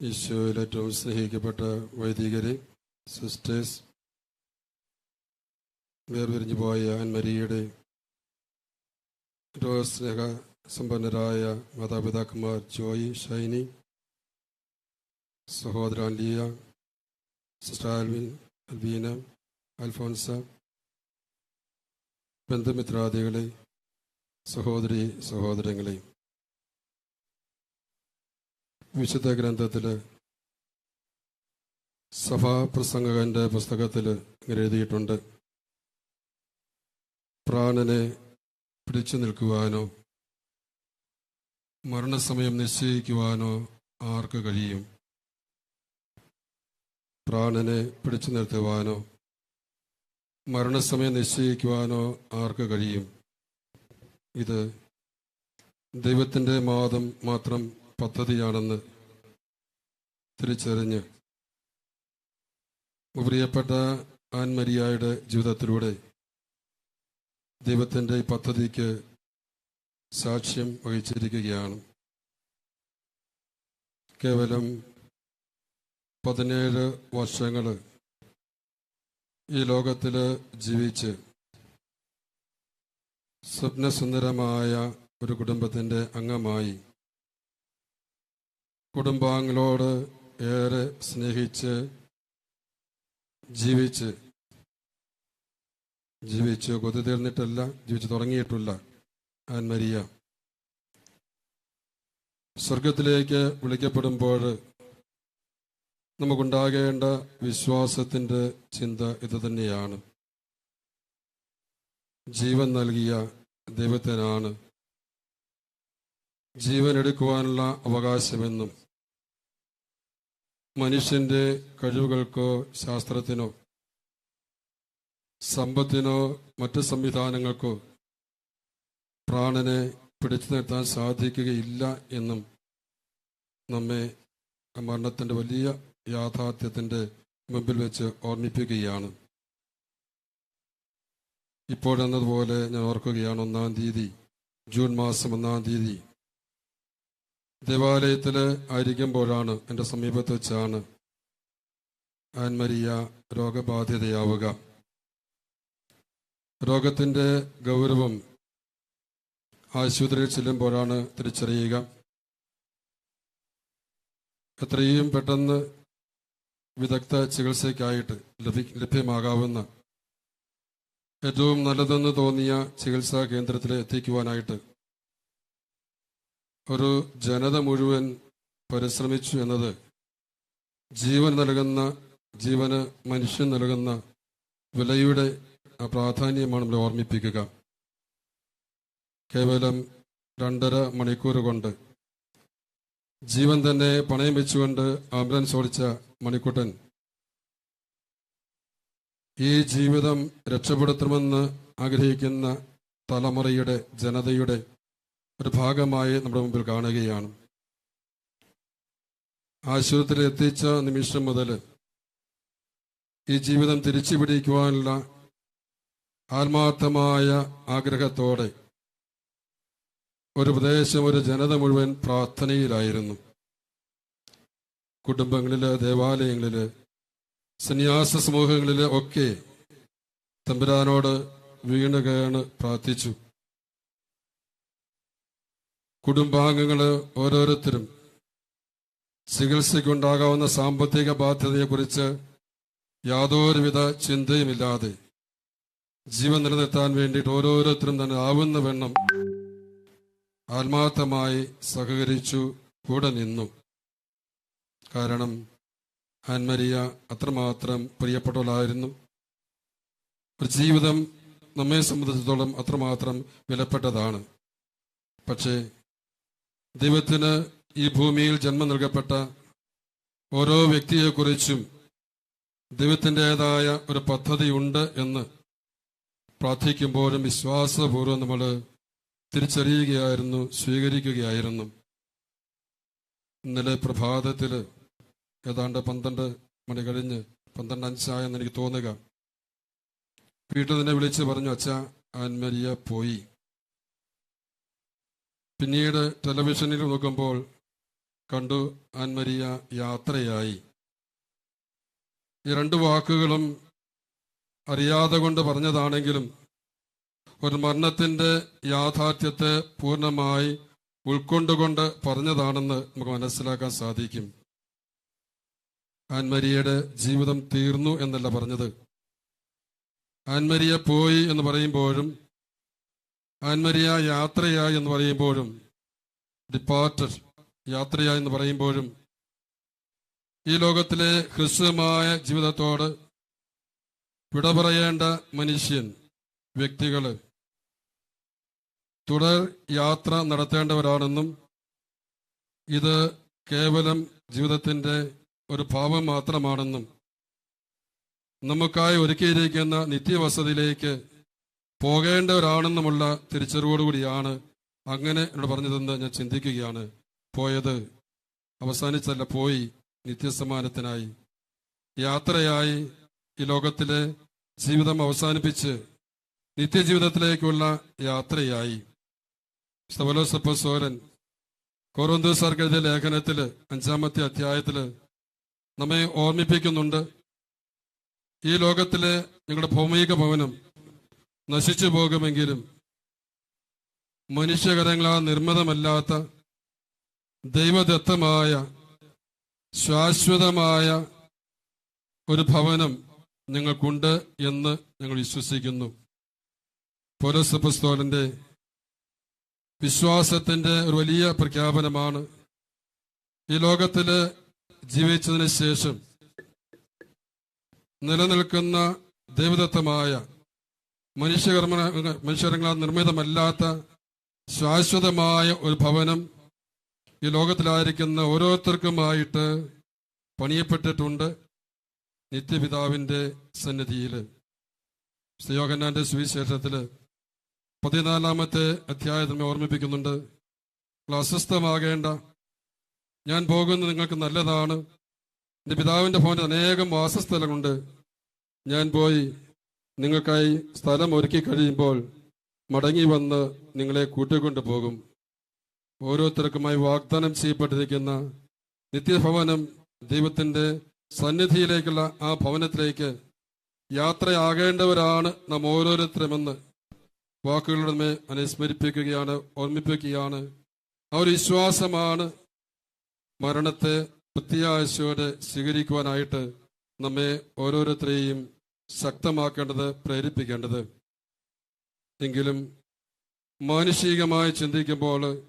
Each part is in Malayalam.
ഈശോയിൽ ഏറ്റവും സ്നേഹിക്കപ്പെട്ട വൈദികരെ സിസ്റ്റേഴ്സ് വേർപിരിഞ്ഞു പോയ ആൻമരിയുടെ രോഗസ്നേഹ സമ്പന്നരായ മാതാപിതാക്കന്മാർ ജോയി ഷൈനി സഹോദരൻ ലിയ സിസ്റ്റർ ആൽവിൻ അൽബീന അൽഫോൻസ ബന്ധുമിത്രാദികളെ സഹോദരി സഹോദരങ്ങളെ. വിശുദ്ധ ഗ്രന്ഥത്തിൽ സഭാപ്രസംഗകന്റെ പുസ്തകത്തിൽ ഇങ്ങനെ എഴുതിയിട്ടുണ്ട്. പ്രാണനെ പിടിച്ചു നിൽക്കുവാനോ മരണസമയം നിശ്ചയിക്കുവാനോ ആർക്ക് കഴിയും? പ്രാണനെ പിടിച്ചു നിർത്തുവാനോ മരണസമയം നിശ്ചയിക്കുവാനോ ആർക്ക് കഴിയും? ഇത് ദൈവത്തിന്റെ മാതം മാത്രം പദ്ധതിയാണെന്ന് തിരിച്ചറിഞ്ഞ് പ്രിയപ്പെട്ട ആൻമരിയായുടെ ജീവിതത്തിലൂടെ ദൈവത്തിന്റെ ഈ പദ്ധതിക്ക് സാക്ഷ്യം വഹിച്ചിരിക്കുകയാണ്. കേവലം പതിനേഴ് വർഷങ്ങൾ ഈ ലോകത്തിൽ ജീവിച്ച് സ്വപ്നസുന്ദരമായ ഒരു കുടുംബത്തിന്റെ അംഗമായി കുടുംബാംഗങ്ങളോട് ഏറെ സ്നേഹിച്ച് ജീവിച്ച് ജീവിച്ച് കൊതി തീർന്നിട്ടല്ല ജീവിച്ച് തുടങ്ങിയിട്ടില്ല. ആൻമരിയ. സ്വർഗത്തിലേക്ക് വിളിക്കപ്പെടുമ്പോൾ നമുക്കുണ്ടാകേണ്ട വിശ്വാസത്തിന്റെ ചിന്ത ഇത് തന്നെയാണ്. ജീവൻ നൽകിയ ദൈവത്തിനാണ് ജീവൻ എടുക്കുവാനുള്ള അവകാശമെന്നും മനുഷ്യന്റെ കഴിവുകൾക്കോ ശാസ്ത്രത്തിനോ സമ്പത്തിനോ മറ്റു സംവിധാനങ്ങൾക്കോ പ്രാണനെ പിടിച്ചു നിർത്താൻ സാധിക്കുകയില്ല എന്നും നമ്മെ മരണത്തിന്റെ വലിയ യാഥാർത്ഥ്യത്തിന്റെ മുമ്പിൽ വെച്ച് ഓർമ്മിപ്പിക്കുകയാണ്. ഇപ്പോഴെന്നതുപോലെ ഞാൻ ഓർക്കുകയാണ് ഒന്നാം തീയതി ജൂൺ മാസം ഒന്നാം തീയതി. ദേവാലയത്തിൽ ആയിരിക്കുമ്പോഴാണ് എന്റെ സമീപത്ത് വെച്ചാണ് ആൻമരിയ രോഗബാധിതയാവുക. രോഗത്തിന്റെ ഗൗരവം ആശുപത്രിയിൽ ചെല്ലുമ്പോഴാണ് തിരിച്ചറിയുക. എത്രയും പെട്ടെന്ന് വിദഗ്ധ ചികിത്സയ്ക്കായിട്ട് ലഭി ലഭ്യമാകാവുന്ന ഏറ്റവും നല്ലതെന്ന് തോന്നിയ ചികിത്സാ കേന്ദ്രത്തിൽ എത്തിക്കുവാനായിട്ട് ഒരു ജനത മുഴുവൻ പരിശ്രമിച്ചു എന്നത് ജീവൻ നൽകുന്ന ജീവന് മനുഷ്യൻ നൽകുന്ന വിലയുടെ പ്രാധാന്യമാണ് നമ്മൾ ഓർമ്മിപ്പിക്കുക. കേവലം രണ്ടര മണിക്കൂർ കൊണ്ട് ജീവൻ തന്നെ പണയം വെച്ചുകൊണ്ട് ആംബുലൻസ് ഓടിച്ച മണിക്കുട്ടൻ ഈ ജീവിതം രക്ഷപ്പെടുത്തണമെന്ന് ആഗ്രഹിക്കുന്ന തലമുറയുടെ ജനതയുടെ ഒരു ഭാഗമായി നമ്മുടെ മുമ്പിൽ കാണുകയാണ്. ആശുപത്രിയിൽ എത്തിച്ച നിമിഷം മുതൽ ഈ ജീവിതം തിരിച്ചു പിടിക്കുവാനുള്ള ആത്മാർത്ഥമായ ആഗ്രഹത്തോടെ ഒരു പ്രദേശം ഒരു ജനത മുഴുവൻ പ്രാർത്ഥനയിലായിരുന്നു. കുടുംബങ്ങളിൽ ദേവാലയങ്ങളിൽ സന്യാസ സമൂഹങ്ങളിൽ ഒക്കെ തമ്പുരാനോട് വീണ് കേണ് പ്രാർത്ഥിച്ചു. കുടുംബാംഗങ്ങൾ ഓരോരുത്തരും ചികിത്സയ്ക്കുണ്ടാകാവുന്ന സാമ്പത്തിക ബാധ്യതയെക്കുറിച്ച് യാതൊരുവിധ ചിന്തയുമില്ലാതെ ജീവൻ നിലനിർത്താൻ വേണ്ടിയിട്ട് ഓരോരുത്തരും തന്നെ ആവുന്ന വെണ്ണം ആത്മാർത്ഥമായി സഹകരിച്ചു കൂടെ നിന്നു. കാരണം ആൻമരിയ അത്രമാത്രം പ്രിയപ്പെട്ടവളായിരുന്നു. ഒരു ജീവിതം നമ്മെ സംബന്ധിച്ചിടത്തോളം അത്രമാത്രം വിലപ്പെട്ടതാണ്. പക്ഷേ ദൈവത്തിന് ഈ ഭൂമിയിൽ ജന്മം നൽകപ്പെട്ട ഓരോ വ്യക്തിയെക്കുറിച്ചും ദൈവത്തിന്റെതായ ഒരു പദ്ധതിയുണ്ട് എന്ന് പ്രാർത്ഥിക്കുമ്പോഴും വിശ്വാസപൂർവം നമ്മൾ തിരിച്ചറിയുകയായിരുന്നു സ്വീകരിക്കുകയായിരുന്നു. ഇന്നലെ പ്രഭാതത്തിൽ ഏതാണ്ട് പന്ത്രണ്ട് മണി കഴിഞ്ഞ് പന്ത്രണ്ട് അഞ്ചായെന്ന് എനിക്ക് തോന്നുക. വീട്ടിൽ തന്നെ വിളിച്ച് പറഞ്ഞു അച്ഛ ആൻമരിയ പോയി. പിന്നീട് ടെലിവിഷനിൽ നോക്കുമ്പോൾ കണ്ടു ആൻമരിയ യാത്രയായി. ഈ രണ്ട് വാക്കുകളും അറിയാതെ കൊണ്ട് പറഞ്ഞതാണെങ്കിലും ഒരു മരണത്തിന്റെ യാഥാർത്ഥ്യത്തെ പൂർണമായി ഉൾക്കൊണ്ടുകൊണ്ട് പറഞ്ഞതാണെന്ന് നമുക്ക് മനസ്സിലാക്കാൻ സാധിക്കും. ആൻമരിയയുടെ ജീവിതം തീർന്നു എന്നല്ല പറഞ്ഞത്. ആൻമരിയ പോയി എന്ന് പറയുമ്പോഴും ആൻമരിയ യാത്രയ എന്ന് പറയുമ്പോഴും ഡിപ്പാർട്ടഡ് യാത്രയ എന്ന് പറയുമ്പോഴും ഈ ലോകത്തിലെ ഹ്രസ്വമായ ജീവിതത്തോട് വിട പറയേണ്ട മനുഷ്യൻ വ്യക്തികൾ തുടർ യാത്ര നടത്തേണ്ടവരാണെന്നും ഇത് കേവലം ജീവിതത്തിന്റെ ഒരു ഭാവം മാത്രമാണെന്നും നമുക്കായി ഒരുക്കിയിരിക്കുന്ന നിത്യവസതിയിലേക്ക് പോകേണ്ടവരാണെന്നുമുള്ള തിരിച്ചറിവോടുകൂടിയാണ് അങ്ങനെ എന്നോട് പറഞ്ഞതെന്ന് ഞാൻ ചിന്തിക്കുകയാണ്. പോയത് അവസാനിച്ചല്ല പോയി നിത്യസമ്മാനത്തിനായി. യാത്രയായി ഈ ലോകത്തിലെ ജീവിതം അവസാനിപ്പിച്ച് നിത്യജീവിതത്തിലേക്കുള്ള യാത്രയായി. സോരൻ കോറോന്തോസാർക്ക് എഴുതിയ ലേഖനത്തിൽ അഞ്ചാമത്തെ അധ്യായത്തിൽ നമ്മെ ഓർമ്മിപ്പിക്കുന്നുണ്ട്. ഈ ലോകത്തിലെ ഞങ്ങളുടെ ഭൗമിക ഭവനം നശിച്ചു പോകുമെങ്കിലും മനുഷ്യകരങ്ങളാൽ നിർമ്മിതമല്ലാത്ത ദൈവദത്തമായ ശാശ്വതമായ ഒരു ഭവനം നിങ്ങൾക്കുണ്ട് എന്ന് ഞങ്ങൾ വിശ്വസിക്കുന്നു. പോലസപ്പസ്തോലന്റെ വിശ്വാസത്തിന്റെ ഒരു വലിയ പ്രഖ്യാപനമാണ് ഈ ലോകത്തിൽ ജീവിച്ചതിന് ശേഷം നിലനിൽക്കുന്ന ദൈവദത്തമായ മനുഷ്യകർമ്മ മനുഷ്യരങ്ങളാൽ നിർമ്മിതമല്ലാത്ത ശാശ്വതമായ ഒരു ഭവനം ഈ ലോകത്തിലായിരിക്കുന്ന ഓരോരുത്തർക്കുമായിട്ട് പണിയപ്പെട്ടിട്ടുണ്ട് നിത്യപിതാവിന്റെ സന്നിധിയിൽ. ശ്രീയോഗന്നാന്റെ സുവിശേഷത്തിൽ പതിനാലാമത്തെ അധ്യായത്തിൽ ഓർമ്മിപ്പിക്കുന്നുണ്ട് അസ്വസ്ഥമാകേണ്ട. ഞാൻ പോകുന്നത് നിങ്ങൾക്ക് നല്ലതാണ്. എന്റെ പിതാവിന്റെ ഭവനിൽ അനേകം വാസസ്ഥലമുണ്ട് ഞാൻ പോയി നിങ്ങൾക്കായി സ്ഥലം ഒരുക്കി കഴിയുമ്പോൾ മടങ്ങി വന്ന് നിങ്ങളെ കൂട്ടിക്കൊണ്ടു പോകും ഓരോരുത്തർക്കുമായി വാഗ്ദാനം ചെയ്യപ്പെട്ടിരിക്കുന്ന നിത്യഭവനം ദൈവത്തിന്റെ സന്നിധിയിലേക്കുള്ള ആ ഭവനത്തിലേക്ക് യാത്രയാകേണ്ടവരാണ് നാം ഓരോരുത്തരുമെന്ന് വാക്കുകളുടെ അനുസ്മരിപ്പിക്കുകയാണ് ഓർമ്മിപ്പിക്കുകയാണ്. ആ ഒരു വിശ്വാസമാണ് മരണത്തെ പ്രത്യാശയോടെ സ്വീകരിക്കുവാനായിട്ട് നമ്മെ ഓരോരുത്തരെയും ശക്തമാക്കേണ്ടത് പ്രേരിപ്പിക്കേണ്ടത്. എങ്കിലും മാനുഷികമായി ചിന്തിക്കുമ്പോൾ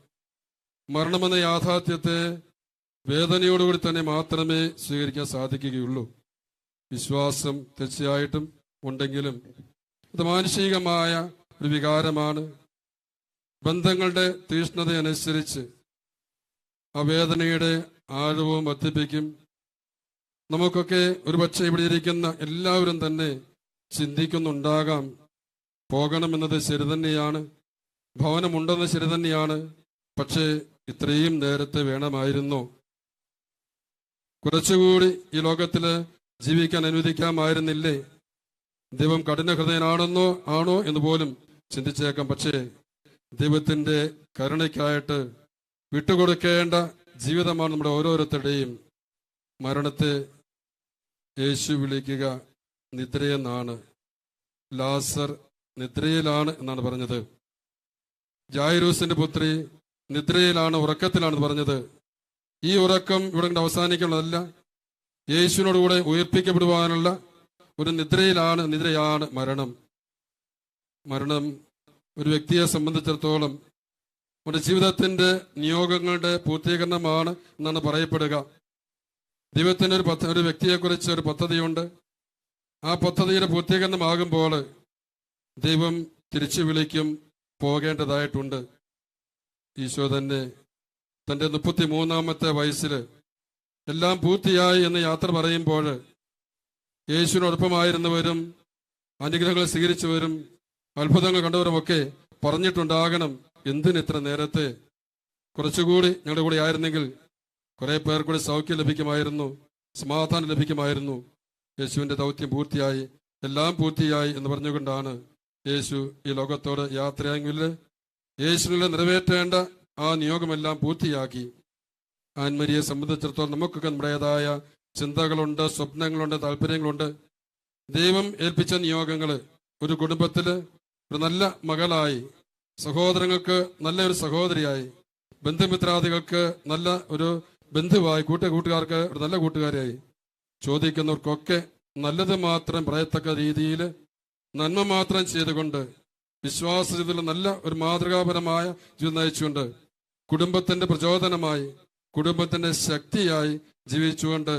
മരണമെന്ന യാഥാർത്ഥ്യത്തെ വേദനയോടുകൂടി തന്നെ മാത്രമേ സ്വീകരിക്കാൻ സാധിക്കുകയുള്ളൂ. വിശ്വാസം തീർച്ചയായിട്ടും ഉണ്ടെങ്കിലും അത് മാനുഷികമായ ഒരു വികാരമാണ്. ബന്ധങ്ങളുടെ തീഷ്ണതയനുസരിച്ച് ആ വേദനയുടെ ആഴവും വർദ്ധിപ്പിക്കും. നമുക്കൊക്കെ ഒരുപക്ഷെ ഇവിടെ ഇരിക്കുന്ന എല്ലാവരും തന്നെ ചിന്തിക്കുന്നുണ്ടാകാം. പോകണമെന്നത് ശരി തന്നെയാണ്. ഭവനമുണ്ടെന്ന് ശരി തന്നെയാണ്. പക്ഷേ ഇത്രയും നേരത്തെ വേണമായിരുന്നു. കുറച്ചുകൂടി ഈ ലോകത്തിൽ ജീവിക്കാൻ അനുവദിക്കാമായിരുന്നില്ലേ? ദൈവം കഠിന ഹൃദയനാണെന്നോ ആണോ എന്ന് പോലും ചിന്തിച്ചേക്കാം. പക്ഷേ ദൈവത്തിന്റെ കരുണയ്ക്കായിട്ട് വിട്ടുകൊടുക്കേണ്ട ജീവിതമാണ് നമ്മുടെ ഓരോരുത്തരുടെയും. മരണത്തെ യേശു വിളിക്കുക നിദ്രയെന്നാണ്. ലാസർ നിദ്രയിലാണ് എന്നാണ് പറഞ്ഞത്. ജായിറൂസിന്റെ പുത്രി നിദ്രയിലാണ് ഉറക്കത്തിലാണ് പറഞ്ഞത്. ഈ ഉറക്കം ഇവിടെ അവസാനിക്കുന്നതല്ല. യേശുവിനോടുകൂടെ ഉയർപ്പിക്കപ്പെടുവാനുള്ള ഒരു നിദ്രയിലാണ് നിദ്രയാണ് മരണം. മരണം ഒരു വ്യക്തിയെ സംബന്ധിച്ചിടത്തോളം നമ്മുടെ ജീവിതത്തിന്റെ നിയോഗങ്ങളുടെ പൂർത്തീകരണമാണ് എന്നാണ് പറയപ്പെടുക. ദൈവത്തിന് ഒരു പദ്ധ ഒരു വ്യക്തിയെക്കുറിച്ച് ഒരു പദ്ധതിയുണ്ട്. ആ പദ്ധതിയുടെ പൂർത്തീകരണമാകുമ്പോൾ ദൈവം തിരിച്ചു വിളിക്കും പോകേണ്ടതായിട്ടുണ്ട്. ഈശോ തന്നെ തന്റെ മുപ്പത്തി മൂന്നാമത്തെ വയസ്സിൽ എല്ലാം പൂർത്തിയായി എന്ന് യാത്ര പറയുമ്പോൾ യേശുവിനോടൊപ്പമായിരുന്നവരും അനുഗ്രഹങ്ങൾ സ്വീകരിച്ചവരും അത്ഭുതങ്ങൾ കണ്ടവരുമൊക്കെ പറഞ്ഞിട്ടുണ്ടാകണം എന്തിന് ഇത്ര നേരത്തെ? കുറച്ചുകൂടി ഞങ്ങളുടെ കൂടെ ആയിരുന്നെങ്കിൽ കുറെ പേർ കൂടി സൗഖ്യം ലഭിക്കുമായിരുന്നു സമാധാനം ലഭിക്കുമായിരുന്നു. യേശുവിന്റെ ദൗത്യം പൂർത്തിയായി എല്ലാം പൂർത്തിയായി എന്ന് പറഞ്ഞുകൊണ്ടാണ് യേശു ഈ ലോകത്തോട് യാത്രയെങ്കിൽ യേശുവിനെ നിറവേറ്റേണ്ട ആ നിയോഗമെല്ലാം പൂർത്തിയാക്കി. ആൻമരിയെ സംബന്ധിച്ചിടത്തോളം നമുക്കൊക്കെ നമ്മുടേതായ ചിന്തകളുണ്ട് സ്വപ്നങ്ങളുണ്ട് താല്പര്യങ്ങളുണ്ട്. ദൈവം ഏൽപ്പിച്ച നിയോഗങ്ങൾ ഒരു കുടുംബത്തിൽ ഒരു നല്ല മകളായി സഹോദരങ്ങൾക്ക് നല്ല ഒരു സഹോദരിയായി ബന്ധുമിത്രാദികൾക്ക് നല്ല ഒരു ബന്ധുവായി കൂട്ട കൂട്ടുകാർക്ക് ഒരു നല്ല കൂട്ടുകാരിയായി. ചോദിക്കുന്നവർക്കൊക്കെ നല്ലത് മാത്രം പറയത്തക്ക രീതിയിൽ നന്മ മാത്രം ചെയ്തുകൊണ്ട് വിശ്വാസ ജീവിതത്തിൽ നല്ല ഒരു മാതൃകാപരമായ ജീവിതം നയിച്ചുകൊണ്ട് കുടുംബത്തിന്റെ പ്രചോദനമായി കുടുംബത്തിന്റെ ശക്തിയായി ജീവിച്ചുകൊണ്ട്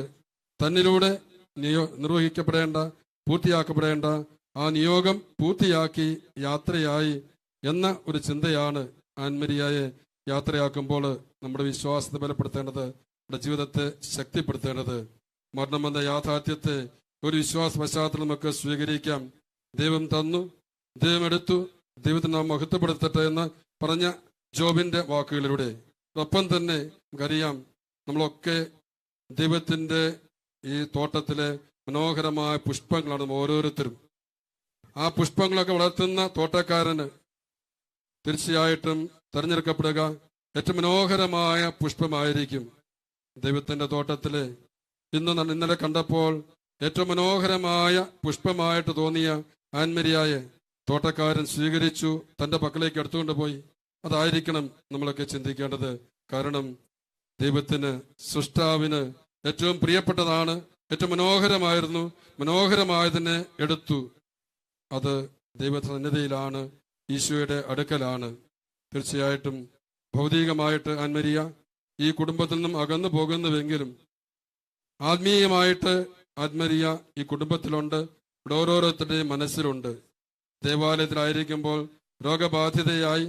തന്നിലൂടെ നിയോ നിർവഹിക്കപ്പെടേണ്ട പൂർത്തിയാക്കപ്പെടേണ്ട ആ നിയോഗം പൂർത്തിയാക്കി യാത്രയായി എന്ന ഒരു ചിന്തയാണ് ആൻമരിയായെ യാത്രയാക്കുമ്പോൾ നമ്മുടെ വിശ്വാസത്തെ ബലപ്പെടുത്തേണ്ടത് നമ്മുടെ ജീവിതത്തെ ശക്തിപ്പെടുത്തേണ്ടത് മരണം മരണമെന്ന യാഥാർത്ഥ്യത്തെ ഒരു വിശ്വാസ പശ്ചാത്തലം നമുക്ക് സ്വീകരിക്കാം. ദൈവം തന്നു ദൈവം എടുത്തു ദൈവത്തിന് നാം മഹത്വപ്പെടുത്തട്ടെ എന്ന് പറഞ്ഞ ജോബിന്റെ വാക്കുകളിലൂടെ. ഒപ്പം തന്നെ നമുക്കറിയാം നമ്മളൊക്കെ ദൈവത്തിന്റെ ഈ തോട്ടത്തിലെ മനോഹരമായ പുഷ്പങ്ങളാണ് ഓരോരുത്തരും. ആ പുഷ്പങ്ങളൊക്കെ വളർത്തുന്ന തോട്ടക്കാരന് തീർച്ചയായിട്ടും തെരഞ്ഞെടുക്കപ്പെടുക. ഏറ്റവും മനോഹരമായ പുഷ്പമായിരിക്കും ദൈവത്തിന്റെ തോട്ടത്തിലെ. ഇന്ന് ഇന്നലെ കണ്ടപ്പോൾ ഏറ്റവും മനോഹരമായ പുഷ്പമായിട്ട് തോന്നിയ ആൻമരിയായെ തോട്ടക്കാരൻ സ്വീകരിച്ചു തന്റെ പക്കലേക്ക് എടുത്തുകൊണ്ട് പോയി. അതായിരിക്കണം നമ്മളൊക്കെ ചിന്തിക്കേണ്ടത്. കാരണം ദൈവത്തിന് സൃഷ്ടാവിന് ഏറ്റവും പ്രിയപ്പെട്ടതാണ് ഏറ്റവും മനോഹരമായിരുന്നു മനോഹരമായതിനെ എടുത്തു. അത് ദൈവസന്നിധിയിലാണ് ഈശോയുടെ അടുക്കലാണ്. തീർച്ചയായിട്ടും ഭൗതികമായിട്ട് ആൻമരിയ ഈ കുടുംബത്തിൽ നിന്നും അകന്നു പോകുന്നുവെങ്കിലും ആത്മീയമായിട്ട് ആത്മരിയ ഈ കുടുംബത്തിലുണ്ട്. ഇവിടെ ഓരോരുത്തരുടെയും മനസ്സിലുണ്ട്. ദേവാലയത്തിലായിരിക്കുമ്പോൾ രോഗബാധിതയായി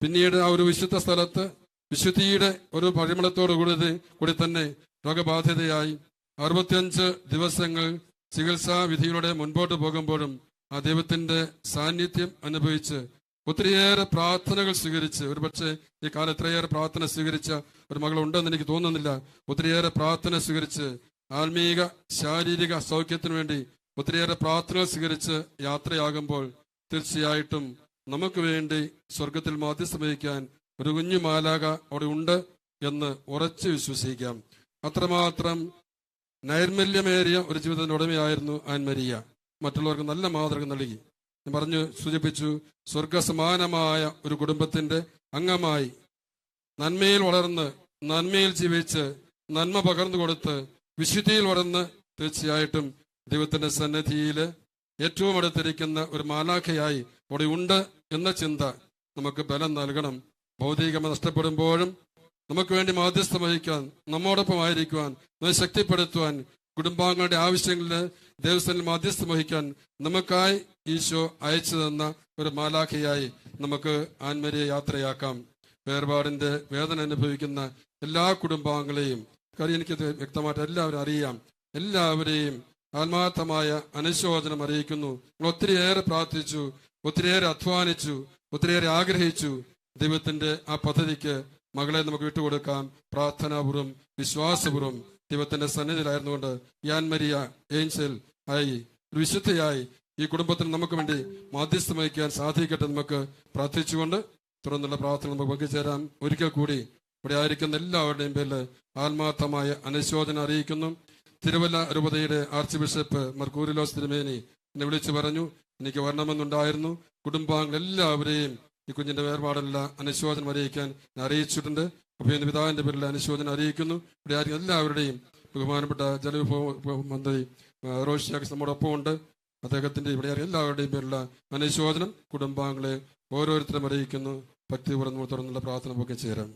പിന്നീട് ആ ഒരു വിശുദ്ധ സ്ഥലത്ത് വിശുദ്ധിയുടെ ഒരു പരിമളത്തോടു കൂടി കൂടി തന്നെ രോഗബാധിതയായി. അറുപത്തിയഞ്ച് ദിവസങ്ങൾ ചികിത്സാ വിധിയിലൂടെ മുൻപോട്ട് പോകുമ്പോഴും ആ ദൈവത്തിന്റെ സാന്നിധ്യം അനുഭവിച്ച് ഒത്തിരിയേറെ പ്രാർത്ഥനകൾ സ്വീകരിച്ച് ഒരുപക്ഷെ ഈ കാലം എത്രയേറെ പ്രാർത്ഥന സ്വീകരിച്ച ഒരു മകൾ ഉണ്ടെന്ന് എനിക്ക് തോന്നുന്നില്ല. ഒത്തിരിയേറെ പ്രാർത്ഥന സ്വീകരിച്ച് ആത്മീക ശാരീരിക സൗഖ്യത്തിനു വേണ്ടി ഒത്തിരിയേറെ പ്രാർത്ഥനകൾ സ്വീകരിച്ച് യാത്രയാകുമ്പോൾ തീർച്ചയായിട്ടും നമുക്ക് വേണ്ടി സ്വർഗത്തിൽ മാധ്യസ്ഥ വഹിക്കാൻ ഒരു കുഞ്ഞു മാലാക അവിടെ ഉണ്ട് എന്ന് ഉറച്ചു വിശ്വസിക്കാം. അത്രമാത്രം നൈർമല്യമേറിയ ഒരു ജീവിതത്തിന്റെ ഉടമയായിരുന്നു ആൻമരിയ. മറ്റുള്ളവർക്ക് നല്ല മാതൃക നൽകി. പറഞ്ഞു സൂചിപ്പിച്ചു. സ്വർഗസമാനമായ ഒരു കുടുംബത്തിന്റെ അംഗമായി നന്മയിൽ വളർന്ന് നന്മയിൽ ജീവിച്ച് നന്മ പകർന്നു കൊടുത്ത് വിശുദ്ധിയിൽ വളർന്ന് തീർച്ചയായിട്ടും ദൈവത്തിന്റെ സന്നിധിയിൽ ഏറ്റവും അടുത്തിരിക്കുന്ന ഒരു മാലാഖയായി അവിടെ ഉണ്ട് എന്ന ചിന്ത നമുക്ക് ബലം നൽകണം. ഭൗതികമ നഷ്ടപ്പെടുമ്പോഴും നമുക്ക് വേണ്ടി മാധ്യസ്ഥം വഹിക്കാൻ നമ്മോടൊപ്പം ആയിരിക്കുവാൻ നമ്മെ ശക്തിപ്പെടുത്തുവാൻ കുടുംബാംഗങ്ങളുടെ ആവശ്യങ്ങളിൽ ദേവസ്വനിൽ മാധ്യസ്ഥം വഹിക്കാൻ നമുക്കായി ഈശോ അയച്ചു തന്ന ഒരു മാലാഖയായി നമുക്ക് ആൻമരിയെ യാത്രയാക്കാം. വേർപാടിന്റെ വേദന അനുഭവിക്കുന്ന എല്ലാ കുടുംബാംഗങ്ങളെയും കാര്യം എനിക്കത് വ്യക്തമായിട്ട് എല്ലാവരും അറിയാം. എല്ലാവരെയും ആത്മാർത്ഥമായ അനുശോചനം അറിയിക്കുന്നു. ഒത്തിരിയേറെ പ്രാർത്ഥിച്ചു ഒത്തിരിയേറെ അധ്വാനിച്ചു ഒത്തിരിയേറെ ആഗ്രഹിച്ചു. ദൈവത്തിന്റെ ആ പദ്ധതിക്ക് മകളെ നമുക്ക് വിട്ടുകൊടുക്കാം. പ്രാർത്ഥനാപൂർവം വിശ്വാസപൂർവം ദൈവത്തിന്റെ സന്നിധിയിലായിരുന്നുകൊണ്ട് യാൻ മരിയ ഏഞ്ചൽ ആയി വിശുദ്ധയായി ഈ കുടുംബത്തിന് നമുക്ക് വേണ്ടി മാധ്യസ്ഥം വഹിക്കാൻ സാധിക്കട്ടെ നമുക്ക് പ്രാർത്ഥിച്ചുകൊണ്ട് തുടർന്നുള്ള പ്രാർത്ഥന നമുക്ക് പങ്കുചേരാം. ഒരിക്കൽ കൂടി ഇവിടെ ആയിരിക്കുന്ന എല്ലാവരുടെയും പേരിൽ ആത്മാർത്ഥമായ അനുശോചനം അറിയിക്കുന്നു. തിരുവല്ല രൂപതയുടെ ആർച്ച് ബിഷപ്പ് മർക്കൂരിലോസ് തിരുമേനി എന്നെ വിളിച്ചു പറഞ്ഞു എനിക്ക് വരണമെന്നുണ്ടായിരുന്നു. കുടുംബാംഗങ്ങൾ എല്ലാവരെയും ഈ കുഞ്ഞിന്റെ വേർപാടെല്ലാം അനുശോചനം അറിയിക്കാൻ ഞാൻ അറിയിച്ചിട്ടുണ്ട്. എന്റെ പിതാവിന്റെ പേരിൽ അനുശോചനം അറിയിക്കുന്നു. ഇവിടെ ആയിരിക്കും എല്ലാവരുടെയും ബഹുമാനപ്പെട്ട ജലവിഭവ മന്ത്രി റോഷി ജാക്സ് നമ്മുടെ ഒപ്പം ഉണ്ട്. അദ്ദേഹത്തിന്റെ ഇവിടെ എല്ലാവരുടെയും പേരിലുള്ള അനുശോചനം കുടുംബാംഗങ്ങളെ ഓരോരുത്തരും അറിയിക്കുന്നു. ഭക്തിപൂർവം തുടർന്നുള്ള പ്രാർത്ഥന ഒക്കെ ചേരാം.